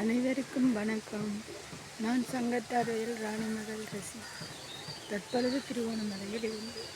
அனைவருக்கும் வணக்கம். நான் சங்கத்தாரையில் ராணிமகள் ரசி. தற்பொழுது திருவோணமலையில் இருந்தேன்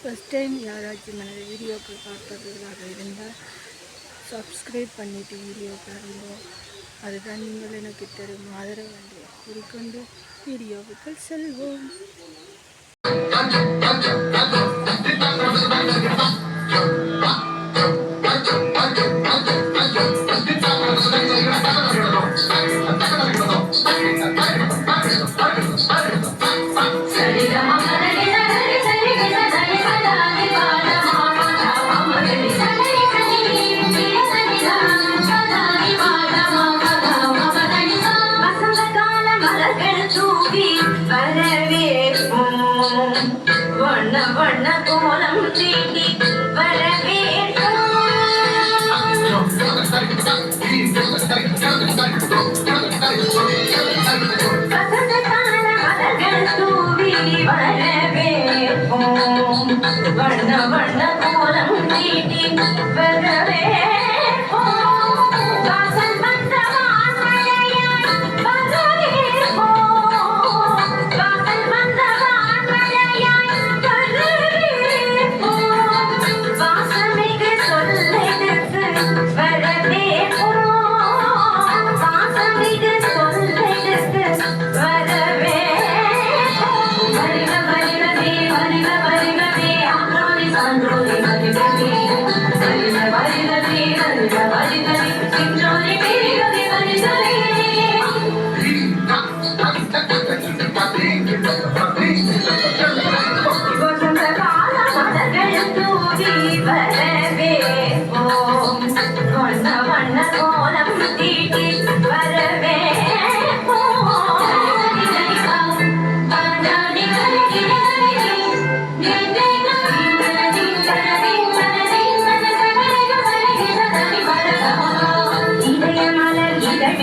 ஃபஸ்ட் டைம் யாராச்சும் எனது வீடியோக்கள் பார்ப்பவர்களாக இருந்தால் சப்ஸ்கிரைப் பண்ணிவிட்டு வீடியோ பாருங்கள் அதுதான் நீங்கள் எனக்கு தரும் ஆதரவு என்று கூறிக்கொண்டு வீடியோவுக்கு செல்வோம். Thank you. வண்ண கோலம் தீட்டி வரவேண்டும் வசந்த தான மலர்கள் தூவி வரவேற்போம் வண்ண வண்ண கோலம் தீட்டி வரவேற்போம் and that's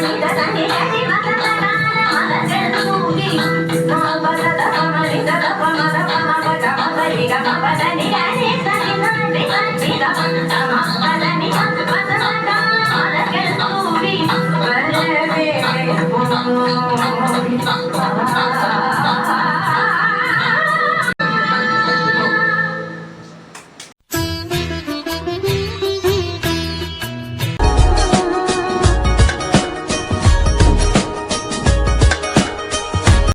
いいですね。